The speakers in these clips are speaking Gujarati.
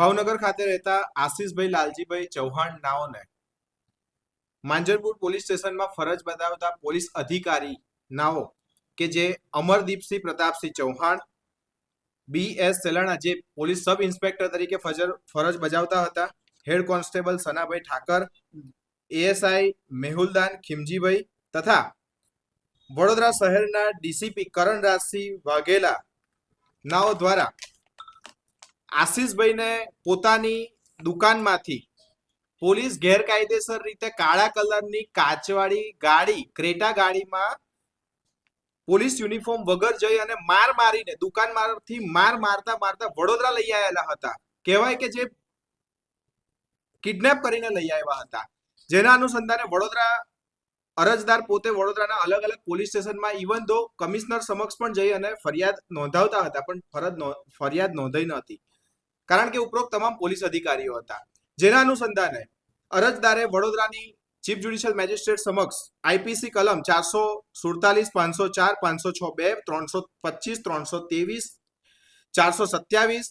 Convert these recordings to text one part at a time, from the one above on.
ભાવનગર ખાતે રહેતા આશીષભાઈ લાલજીભાઈ ચૌહાણ નાઓને માંજરપુર પોલીસ સ્ટેશનમાં ફરજ બજાવતા પોલીસ અધિકારી નાઓ કે જે અમરદીપસિંહ પ્રતાપસિંહ ચૌહાણ, બી એસ સેલાણા જે પોલીસ સબ ઇન્સ્પેક્ટર તરીકે ફજર, ફરજ બજાવતા હતા, head constable Sanabhai Thakar, ASI Mehuldan Khimjibhai તથા વડોદરા શહેરના ડીસીપી કરણરાજસિંહ વાઘેલા નાઓ દ્વારા આશીષભાઈને પોતાની દુકાનમાંથી પોલીસ ગેરકાયદેસર રીતે કાળા કલરની કાચવાળી ગાડી, ક્રેટા ગાડીમાં પોલીસ યુનિફોર્મ વગર જઈ અને માર મારીને દુકાનમાંથી માર મારતા મારતા વડોદરા લઈ આવેલા હતા. કહેવાય કે જે કિડનેપ કરીને લઈ આવ્યા હતા. જેના અનુસંધાને વડોદરા અરજદાર પોતે વડોદરાના અલગ અલગ પોલીસ સ્ટેશનમાં ઇવન ધો કમિશનર સમક્ષ પણ જઈ અને ફરિયાદ નોંધાવતા હતા, પણ ફરજ ફરિયાદ નોંધાઈ નહોતી કારણ કે ઉપરોક્ત તમામ પોલીસ અધિકારીઓ હતા. જેના અનુસંધાને અરજદારે વડોદરાની ચીફ જ્યુડિશિયલ મેજિસ્ટ્રેટ સમક્ષ આઈપીસી કલમ ચારસો સુડતાલીસ, પાંચસો ચાર, પાંચસો છ બે, ત્રણસો પચીસ, ત્રણસો ત્રેવીસ, ચારસો સત્યાવીસ,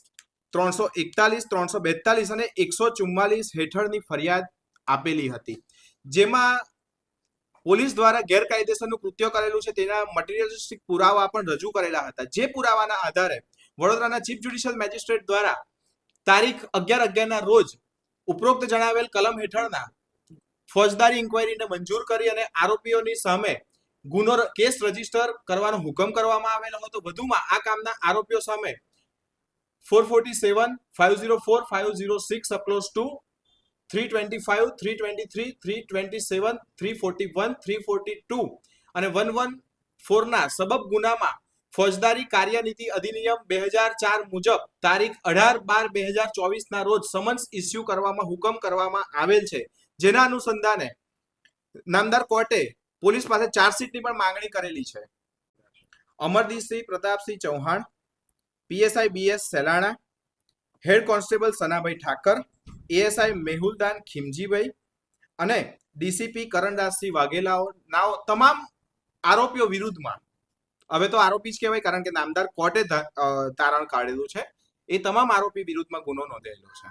ત્રણસો એકતાલીસ, ત્રણસો બેતાલીસ અને એકસો ચુમ્માલીસ હેઠળની ફરિયાદ આપેલી હતી. જેમાં પોલીસ દ્વારા ગેરકાયદેસરનું કૃત્ય કરેલું છે તેના મટીરિયલિસ્ટિક પુરાવા પણ રજૂ કરેલા હતા. જે પુરાવાના આધારે વડોદરાના ચીફ જ્યુડિશિયલ મેજિસ્ટ્રેટ દ્વારા તારીખ અગિયાર અગિયારના રોજ ઉપરોક્ત જણાવેલ કલમ હેઠળના ફોજદારી ઇન્કવાયરીને મંજૂર કરી અને આરોપીઓની સામે ગુનો કેસ રજિસ્ટર કરવાનો હુકમ કરવામાં આવેલો હતો. વધુમાં આ કામના આરોપીઓ સામે four forty seven, five zero four, five zero six applause two, three twenty five, three twenty three three twenty seven, three forty one, three forty two અને વન વન ફોરના સબબ ગુનામાં ફોજદારી કાર્યનીતિ અધિનિયમ બે હજાર ચાર મુજબ તારીખ અઢાર બાર બે હજાર ચોવીસના રોજ સમન્સ ઇસ્યુ કરવામાં હુકમ કરવામાં આવેલ છે. જેના અનુસંધાને નામદાર કોર્ટે પોલીસ પાસે ચાર્જશીટની પણ માંગણી કરેલી છે. Amardeepsinh Pratapsinh Chauhan, PSI BS Selana, head constable Sanabhai Thakar, ASI Mehuldan Khimjibhai અને ડીસીપી કરણદાસસિંહ વાઘેલાઓ. નાઓ, તમામ આરોપીઓ વિરુદ્ધમાં હવે તો આરોપી જ કહેવાય, કારણ કે નામદાર કોર્ટે તારણ કાઢેલું છે. એ તમામ આરોપી વિરુદ્ધમાં ગુનો નોંધાયેલો છે.